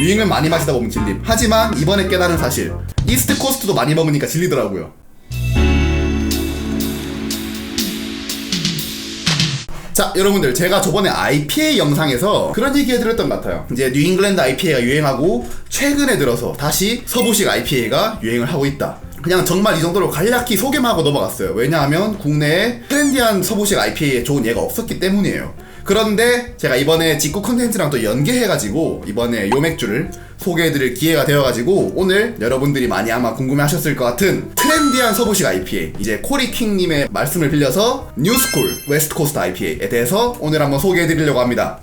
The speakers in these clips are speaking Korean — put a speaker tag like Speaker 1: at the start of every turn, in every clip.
Speaker 1: 유행을 많이 마시다 보면 질림. 하지만 이번에 깨달은 사실 이스트 코스트도 많이 먹으니까 질리더라고요. 자 여러분들 제가 저번에 IPA 영상에서 그런 얘기 해드렸던 것 같아요 이제 뉴잉글랜드 IPA가 유행하고 최근에 들어서 다시 서부식 IPA가 유행을 하고 있다 그냥 정말 이 정도로 간략히 소개만 하고 넘어갔어요 왜냐하면 국내에 트렌디한 서부식 IPA에 좋은 예가 없었기 때문이에요 그런데 제가 이번에 직구 컨텐츠랑 또 연계해가지고 이번에 요 맥주를 소개해드릴 기회가 되어가지고 오늘 여러분들이 많이 아마 궁금해하셨을 것 같은 트렌디한 서부식 IPA 이제 코리킹님의 말씀을 빌려서 뉴스쿨 웨스트코스트 IPA에 대해서 오늘 한번 소개해드리려고 합니다.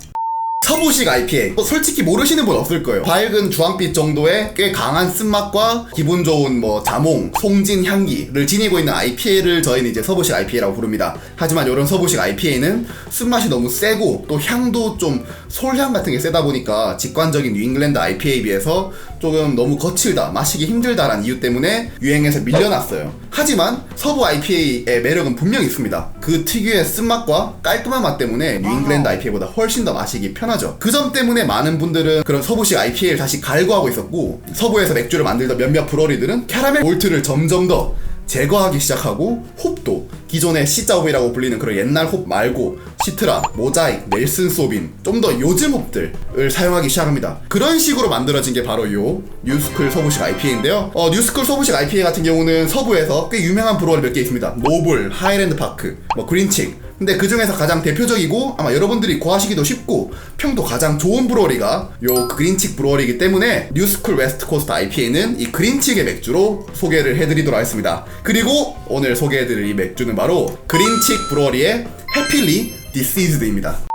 Speaker 1: 서부식 IPA. 뭐 솔직히 모르시는 분 없을 거예요. 밝은 주황빛 정도의 꽤 강한 쓴맛과 기분 좋은 뭐 자몽, 송진 향기를 지니고 있는 IPA를 저희는 이제 서부식 IPA라고 부릅니다. 하지만 이런 서부식 IPA는 쓴맛이 너무 세고 또 향도 좀 솔향 같은 게 세다 보니까 직관적인 뉴잉글랜드 IPA에 비해서 조금 너무 거칠다, 마시기 힘들다라는 이유 때문에 유행에서 밀려났어요. 하지만 서부 IPA의 매력은 분명히 있습니다. 그 특유의 쓴맛과 깔끔한 맛 때문에 뉴잉글랜드 IPA보다 훨씬 더 마시기 편하죠. 그 점 때문에 많은 분들은 그런 서부식 IPA를 다시 갈구하고 있었고 서부에서 맥주를 만들던 몇몇 브러리들은 캐러멜 몰트를 점점 더 제거하기 시작하고 홉도 기존의 C자홉이라고 불리는 그런 옛날 홉 말고 시트라, 모자익, 넬슨 소빈 좀 더 요즘 홉들을 사용하기 시작합니다. 그런 식으로 만들어진 게 바로 요 뉴스쿨 서부식 IPA인데요. 어, 뉴스쿨 서부식 IPA 같은 경우는 서부에서 꽤 유명한 브루어리 몇개 있습니다. 노블, 하이랜드 파크, 뭐 그린칙, 근데 그 중에서 가장 대표적이고 아마 여러분들이 구하시기도 쉽고 평도 가장 좋은 브루어리가 요 그린칙 브루어리이기 때문에 뉴스쿨 웨스트 코스트 IPA는 이 그린칙의 맥주로 소개를 해드리도록 하겠습니다. 그리고 오늘 소개해드릴 이 맥주는 바로 그린칙 브루어리의 해필리 디시즈드입니다.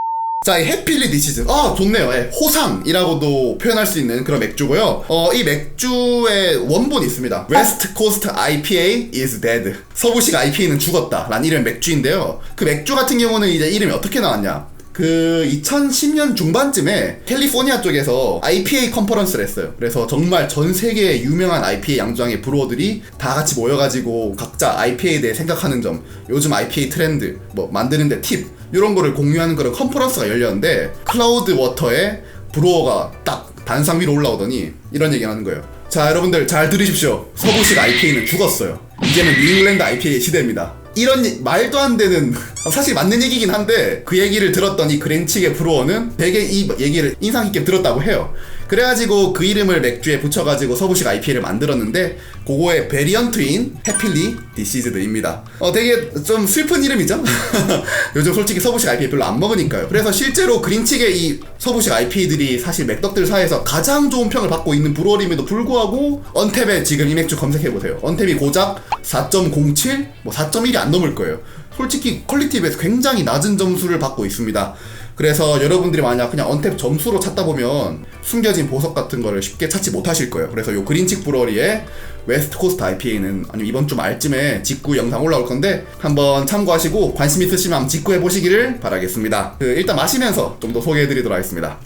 Speaker 1: 자, 이 해필리 디시즈. 아, 좋네요. 예, 호상이라고도 표현할 수 있는 그런 맥주고요. 어, 이 맥주의 원본이 있습니다. 웨스트 코스트 IPA is dead. 서부식 IPA는 죽었다. 라는 이름 맥주인데요. 그 맥주 같은 경우는 이제 이름이 어떻게 나왔냐? 그 2010년 중반쯤에 캘리포니아 쪽에서 IPA 컨퍼런스를 했어요. 그래서 정말 전 세계의 유명한 IPA 양조장의 브루어들이 다 같이 모여가지고 각자 IPA에 대해 생각하는 점, 요즘 IPA 트렌드, 뭐 만드는데 팁 이런 거를 공유하는 그런 컨퍼런스가 열렸는데 클라우드 워터에 브루어가 딱 단상 위로 올라오더니 이런 얘기 하는 거예요. 자 여러분들 잘 들으십시오. 서부식 IPA는 죽었어요. 이제는 뉴잉글랜드 IPA 시대입니다. 이런 얘- 말도 안 되는 사실 맞는 얘기긴 한데 그 얘기를 들었던 이 그랜치의 브루어는 되게 이 얘기를 인상 깊게 들었다고 해요. 그래가지고 그 이름을 맥주에 붙여가지고 서부식 IPA를 만들었는데 그거의 베리언트인 해필리 디시즈드입니다. 어 되게 좀 슬픈 이름이죠? 요즘 솔직히 서부식 IPA 별로 안 먹으니까요. 그래서 실제로 그린칙의 이 서부식 IPA들이 사실 맥덕들 사이에서 가장 좋은 평을 받고 있는 브루어림에도 불구하고 언탭에 지금 이 맥주 검색해보세요. 언탭이 고작 4.07? 뭐 4.1이 안 넘을 거예요. 솔직히 퀄리티에 비해서 굉장히 낮은 점수를 받고 있습니다. 그래서 여러분들이 만약 그냥 언탭 점수로 찾다 보면 숨겨진 보석 같은 거를 쉽게 찾지 못하실 거예요. 그래서 요 그린칙 브러리의 웨스트 코스트 IPA는 아니면 이번 주 말쯤에 직구 영상 올라올 건데 한번 참고하시고 관심 있으시면 직구해 보시기를 바라겠습니다. 그 일단 마시면서 좀 더 소개해 드리도록 하겠습니다.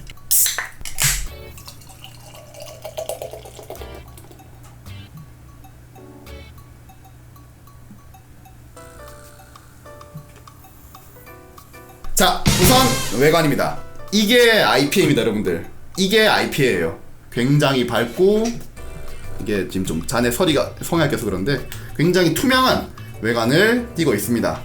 Speaker 1: 자, 우선 외관입니다. 이게 IPA입니다, 여러분들. 이게 IPA예요. 굉장히 밝고 이게 지금 좀 잔에 서리가 성향 껴서 그런데 굉장히 투명한 외관을 띠고 있습니다. 와,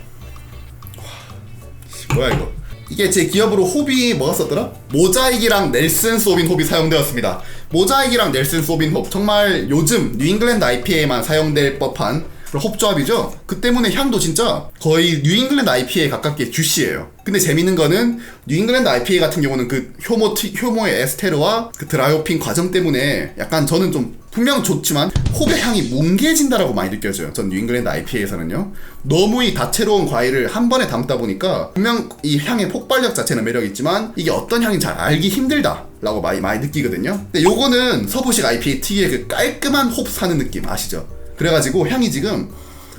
Speaker 1: 뭐야 이거? 이게 제 기업으로 호비 뭐가 썼더라? 모자익이랑 넬슨 소빈 홉이 사용되었습니다. 모자익이랑 넬슨 소빈 홉 정말 요즘 뉴잉글랜드 IPA에만 사용될 법한 홉 조합이죠. 그 때문에 향도 진짜 거의 뉴잉글랜드 IPA에 가깝게 주시해요. 근데 재밌는 거는 뉴잉글랜드 IPA 같은 경우는 그 효모 티, 효모의 에스테르와 그 드라이호핑 과정 때문에 약간 저는 좀 분명 좋지만 홉의 향이 뭉개진다라고 많이 느껴져요. 전 뉴잉글랜드 IPA에서는요. 너무 이 다채로운 과일을 한 번에 담다 보니까 분명 이 향의 폭발력 자체는 매력 있지만 이게 어떤 향인지 잘 알기 힘들다. 라고 많이 많이 느끼거든요. 근데 요거는 서부식 IPA 특유의 그 깔끔한 홉 사는 느낌 아시죠? 그래가지고 향이 지금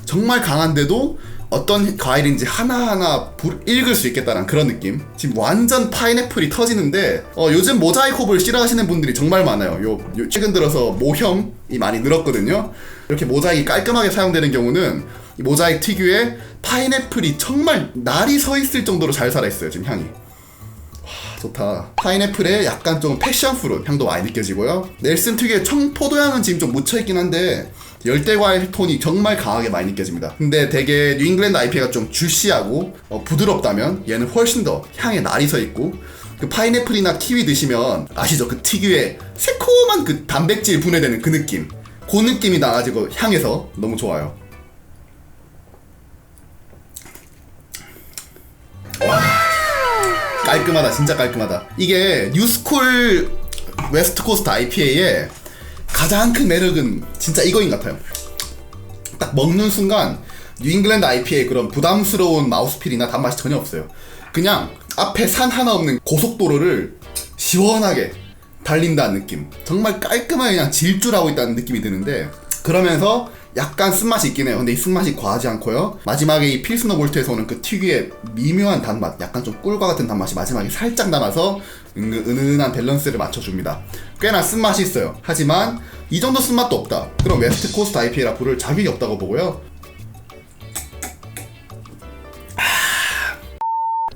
Speaker 1: 정말 강한데도 어떤 과일인지 하나하나 불- 읽을 수 있겠다는 그런 느낌. 지금 완전 파인애플이 터지는데 어, 요즘 모자이크 홉을 싫어하시는 분들이 정말 많아요. 요, 요 최근 들어서 모형이 많이 늘었거든요. 이렇게 모자이크 깔끔하게 사용되는 경우는 이 모자이크 특유의 파인애플이 정말 날이 서 있을 정도로 잘 살아 있어요. 지금 향이. 와, 좋다. 파인애플에 약간 좀 패션 프루트 향도 많이 느껴지고요. 넬슨 특유의 청포도 향은 지금 좀 묻혀있긴 한데 열대과일 톤이 정말 강하게 많이 느껴집니다. 근데 되게 뉴잉글랜드 IPA가 좀 주시하고 어, 부드럽다면 얘는 훨씬 더 향에 날이 서 있고 그 파인애플이나 키위 드시면 아시죠? 그 특유의 새콤한 그 단백질 분해되는 그 느낌. 그 느낌이 나가지고 향에서 너무 좋아요. 깔끔하다 진짜 깔끔하다. 이게 뉴스쿨 웨스트코스트 IPA의 가장 큰 매력은 진짜 이거인 것 같아요. 딱 먹는 순간 뉴잉글랜드 IPA의 그런 부담스러운 마우스필이나 단맛이 전혀 없어요. 그냥 앞에 산 하나 없는 고속도로를 시원하게 달린다는 느낌. 정말 깔끔하게 그냥 질주하고 있다는 느낌이 드는데 그러면서 약간 쓴맛이 있긴 해요. 근데 이 쓴맛이 과하지 않고요. 마지막에 이 필스너 볼트에서 오는 그 특유의 미묘한 단맛 약간 좀 꿀과 같은 단맛이 마지막에 살짝 남아서 은은한 밸런스를 맞춰줍니다. 꽤나 쓴맛이 있어요. 하지만 이 정도 쓴맛도 없다. 그럼 웨스트 코스트 IPA라 부를 자격이 없다고 보고요.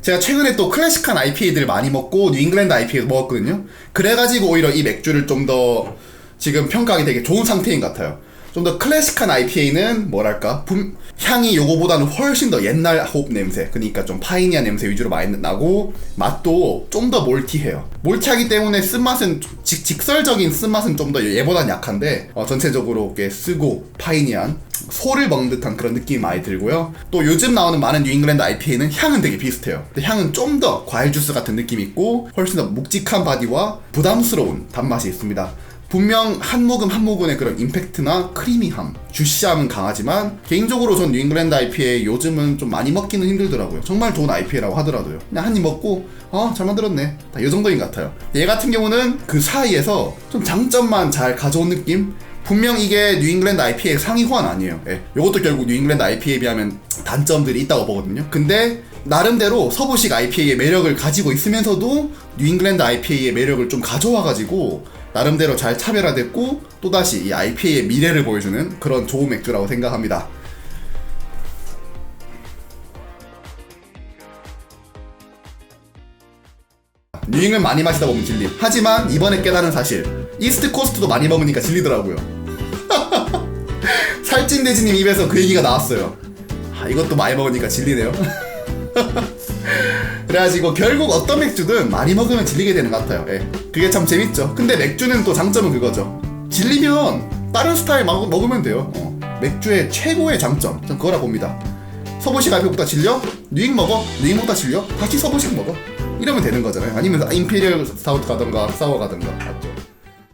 Speaker 1: 제가 최근에 또 클래식한 IPA들을 많이 먹고 뉴잉글랜드 IPA도 먹었거든요. 그래가지고 오히려 이 맥주를 좀 더 지금 평가하기 되게 좋은 상태인 것 같아요. 좀 더 클래식한 IPA는 뭐랄까? 분, 향이 요거보다는 훨씬 더 옛날 호흡 냄새 그러니까 좀 파이니한 냄새 위주로 많이 나고 맛도 좀 더 몰티해요. 몰티하기 때문에 쓴맛은 직, 직설적인 쓴맛은 좀 더 얘보단 약한데 어, 전체적으로 꽤 쓰고 파이니한 소를 먹는 듯한 그런 느낌이 많이 들고요. 또 요즘 나오는 많은 뉴잉글랜드 IPA는 향은 되게 비슷해요. 근데 향은 좀 더 과일 주스 같은 느낌이 있고 훨씬 더 묵직한 바디와 부담스러운 단맛이 있습니다 분명 한 모금 한 모금의 그런 임팩트나 크리미함, 주시함은 강하지만 개인적으로 전 뉴잉글랜드 IPA 요즘은 좀 많이 먹기는 힘들더라고요. 정말 좋은 IPA라고 하더라도요. 그냥 한 입 먹고 어잘 만들었네. 다 이 정도인 것 같아요. 얘 같은 경우는 그 사이에서 좀 장점만 잘 가져온 느낌? 분명 이게 뉴잉글랜드 IPA의 상위 호환 아니에요. 예. 이것도 결국 뉴잉글랜드 IPA에 비하면 단점들이 있다고 보거든요. 근데 나름대로 서부식 IPA의 매력을 가지고 있으면서도 뉴잉글랜드 IPA의 매력을 좀 가져와가지고 나름대로 잘 차별화됐고 또다시 이 IPA의 미래를 보여주는 그런 좋은 맥주라고 생각합니다. 뉴잉을 많이 마시다 보면 질림. 하지만 이번에 깨달은 사실 이스트 코스트도 많이 먹으니까 질리더라고요. 살찐 돼지님 입에서 그 얘기가 나왔어요. 아, 이것도 많이 먹으니까 질리네요. 그래가지고 결국 어떤 맥주든 많이 먹으면 질리게 되는 것 같아요. 예. 그게 참 재밌죠. 근데 맥주는 또 장점은 그거죠. 질리면 다른 스타일 먹, 먹으면 돼요. 어. 맥주의 최고의 장점. 전 그거라 봅니다. 서부식 알코올보다 질려? 뉴잉 먹어? 뉴잉 보다 질려? 다시 서부식 먹어. 이러면 되는 거잖아요. 아니면 임페리얼 스타우트 가던가 사워 가던가 맞죠?